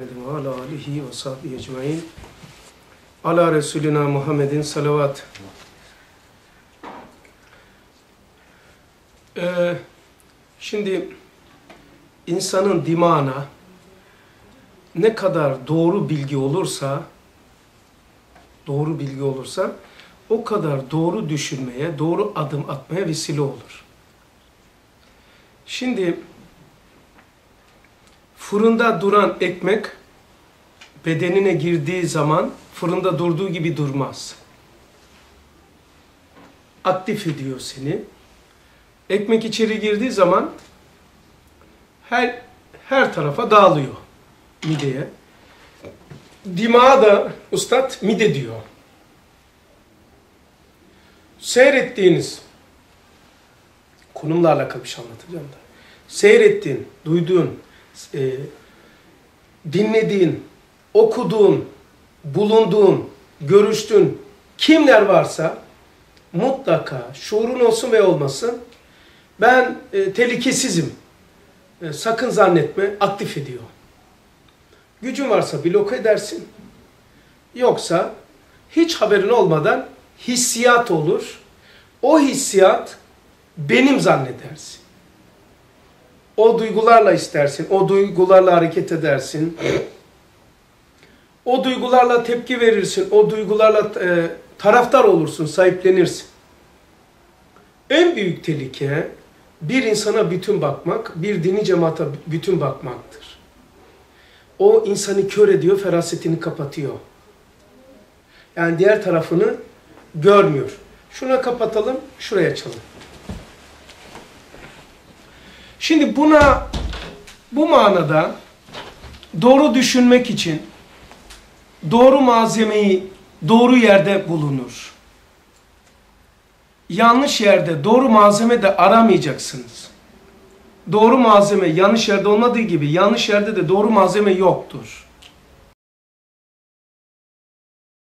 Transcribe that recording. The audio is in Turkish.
ve ala alihi ve sahbihi ecmain. Ala Resulina Muhammedin salavat. Ee, şimdi insanın dimağına ne kadar doğru bilgi olursa doğru bilgi olursa o kadar doğru düşünmeye, doğru adım atmaya vesile olur. Şimdi fırında duran ekmek bedenine girdiği zaman fırında durduğu gibi durmaz. Aktif ediyor seni. Ekmek içeri girdiği zaman her her tarafa dağılıyor mideye. Dimağa da ustad mide diyor. Seyrettiğiniz konumla alakalı bir şey anlatacağım da. Seyrettiğin, duyduğun, e, dinlediğin, okuduğun, bulunduğun, görüştüğün kimler varsa mutlaka şuurun olsun ve olmasın ben e, tehlikesizim. E, sakın zannetme aktif ediyor. Gücün varsa blok edersin. Yoksa hiç haberin olmadan hissiyat olur. O hissiyat benim zannedersin. O duygularla istersin, o duygularla hareket edersin. O duygularla tepki verirsin, o duygularla e, taraftar olursun, sahiplenirsin. En büyük tehlike bir insana bütün bakmak, bir dini cemaate bütün bakmaktır. O insanı kör ediyor, ferasetini kapatıyor. Yani diğer tarafını görmüyor. Şuna kapatalım, şuraya açalım. Şimdi buna bu manada doğru düşünmek için doğru malzemeyi doğru yerde bulunur. Yanlış yerde doğru malzeme de aramayacaksınız. Doğru malzeme yanlış yerde olmadığı gibi yanlış yerde de doğru malzeme yoktur.